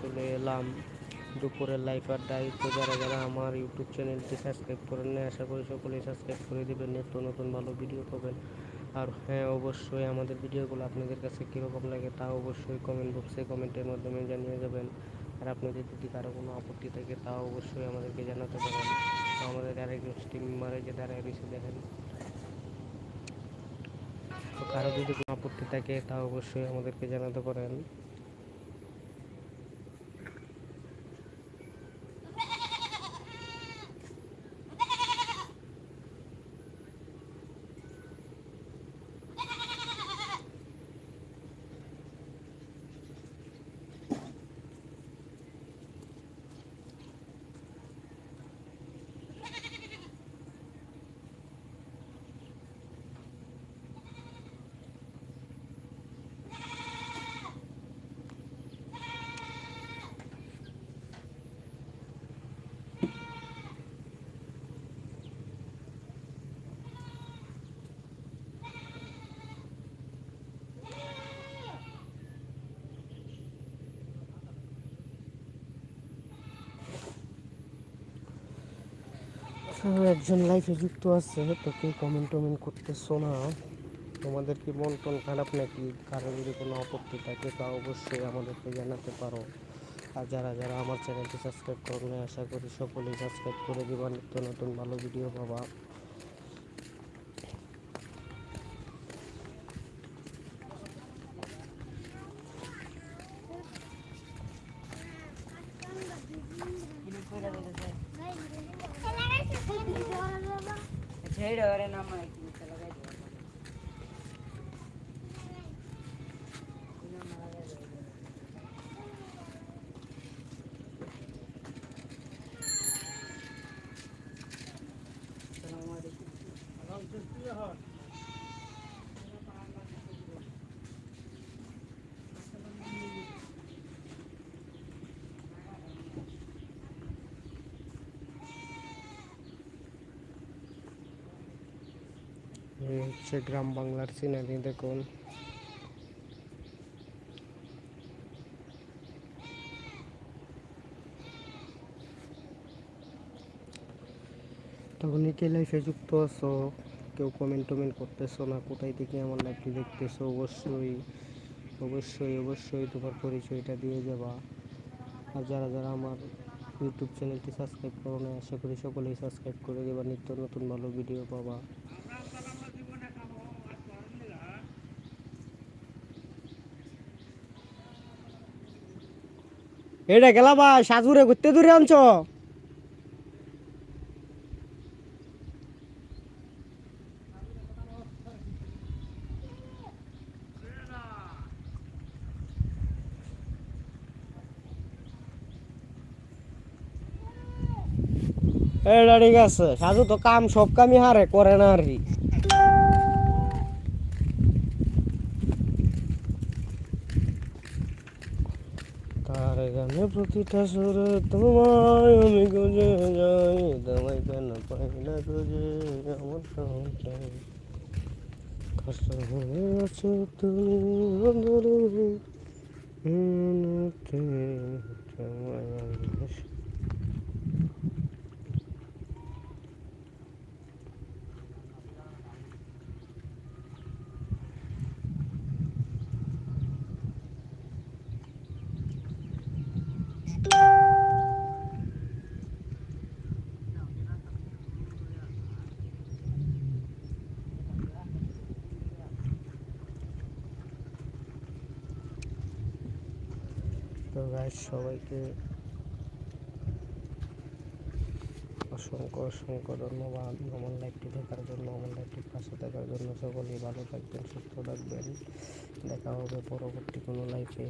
চলে এলাম দুপুরের লাইফ আড্ডায় তো যারা যারা আমার ইউটিউব চ্যানেলটি সাবস্ক্রাইব করেন না আশা করি সকলেই সাবস্ক্রাইব করে দেবেন। নিত্য নতুন ভালো ভিডিও পাবেন। আর হ্যাঁ অবশ্যই আমাদের ভিডিওগুলো আপনাদের কাছে কীরকম লাগে তা অবশ্যই কমেন্ট বক্সে কমেন্টের মাধ্যমে জানিয়ে যাবেন। আর আপনাদের যদি কারও কোনো আপত্তি থাকে তা অবশ্যই আমাদেরকে জানাতে পারেন। আমাদের আরেকজন স্টিম মারে যে দাঁড়ায় রয়েছে, দেখেন। তো কারও যদি কোনো আপত্তি থাকে তা অবশ্যই আমাদেরকে জানাতে পারেন। একজন লাইফে যুক্ত আছে, তো কেউ কমেন্ট টমেন্ট করতেছো না? তোমাদের কি মন টন খারাপ নাকি? কারও যদি কোনো আপত্তি থাকে, তা অবশ্যই আমাদেরকে জানাতে পারো। আর যারা যারা আমার চ্যানেলটি সাবস্ক্রাইব করবে আশা করি সকলেই সাবস্ক্রাইব করে দিবা। নতুন নতুন ভালো ভিডিও পাবা। ছেড়ে ওরে নাম কি চলে হচ্ছে গ্রাম বাংলার সিনারি, দেখুন। তখন কে লাইফে যুক্ত আছো? কেউ কমেন্ট টমেন্ট করতেছো না? কোথায় থেকে আমার লাইফটি দেখতেছো? অবশ্যই অবশ্যই অবশ্যই তোমার পরিচয়টা দিয়ে যাবা আর যারা যারা আমার ইউটিউব চ্যানেলটি সাবস্ক্রাইব করো না আশা করি সকলেই সাবস্ক্রাইব করে দেবা। নিত্য নতুন ভালো ভিডিও পাবা। এটা গেলা ভাই সাজুরে ঘুরতে দূরে আনছ? এটা ঠিক আছে, সাজু তো কাম, সব কামই হারে, করে না আর কি। গানে প্রতিটা সুরে তোমায় আমি গুঁজে যাই। তোমায় কেন পাই না খুঁজে? আমার সংসার। কষ্ট হয়ে আছে তুমি অন্ধরে মনেতে তোমায় আমি তো গাছ সবাইকে অসংখ্য অসংখ্য ধন্যবাদ। আমার লাইফটি দেখার জন্য আমার লাইফটির পাশে থাকার জন্য সকলেই ভালো থাকবেন, সুস্থ থাকবেন। দেখা হবে পরবর্তী কোনো লাইফে